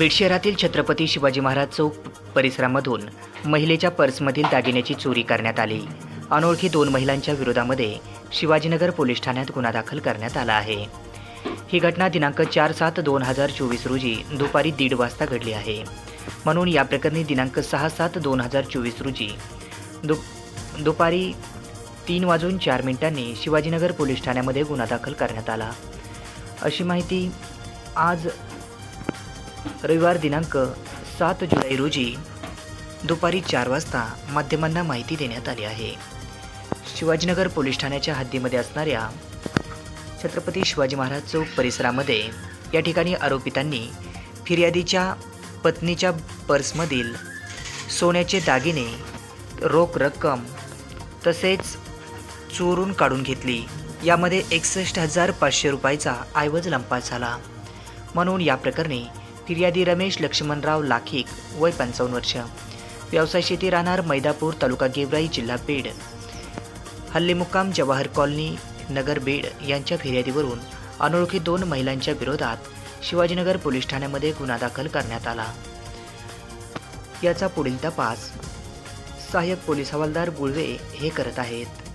बीड शहरातील छत्रपती शिवाजी महाराज चौक परिसरामधून महिलेच्या पर्समधील दागिन्याची चोरी करण्यात आली. अनोळखी दोन महिलांच्या विरोधामध्ये शिवाजीनगर पोलीस ठाण्यात गुन्हा दाखल करण्यात आला आहे. ही घटना दिनांक चार सात दोन हजार चोवीस रोजी दुपारी दीड वाजता घडली आहे. म्हणून या प्रकरणी दिनांक सहा सात दोन हजार चोवीस रोजी दु दुपारी तीन वाजून चार मिनिटांनी शिवाजीनगर पोलीस ठाण्यामध्ये गुन्हा दाखल करण्यात आला. अशी माहिती आज रविवार दिनांक सात जुलै रोजी दुपारी चार वाजता माध्यमांना माहिती देण्यात आली आहे. शिवाजीनगर पोलीस ठाण्याच्या हद्दीमध्ये असणाऱ्या छत्रपती शिवाजी महाराज चौक परिसरामध्ये या ठिकाणी आरोपितांनी फिर्यादीच्या पत्नीच्या पर्समधील सोन्याचे दागिने रोख रक्कम तसेच चोरून काढून घेतली. यामध्ये एकसष्ट हजार पाचशे रुपयाचा ऐवज लंपास झाला. म्हणून या प्रकरणी फिर्यादी रमेश लक्ष्मणराव लाखिक वय पंचावन्न वर्ष. व्यवसाय शेती राहणार मैदापूर तालुका गेवराई जिल्हा बीड. हल्ली मुक्काम जवाहर कॉलनी नगर बीड यांच्या फिर्यादीवरून अनोळखी दोन महिलांच्या विरोधात शिवाजीनगर पोलीस ठाण्यामध्ये गुन्हा दाखल करण्यात आला. याचा पुढील तपास सहाय्यक पोलीस हवालदार गुळवे हे करत आहेत.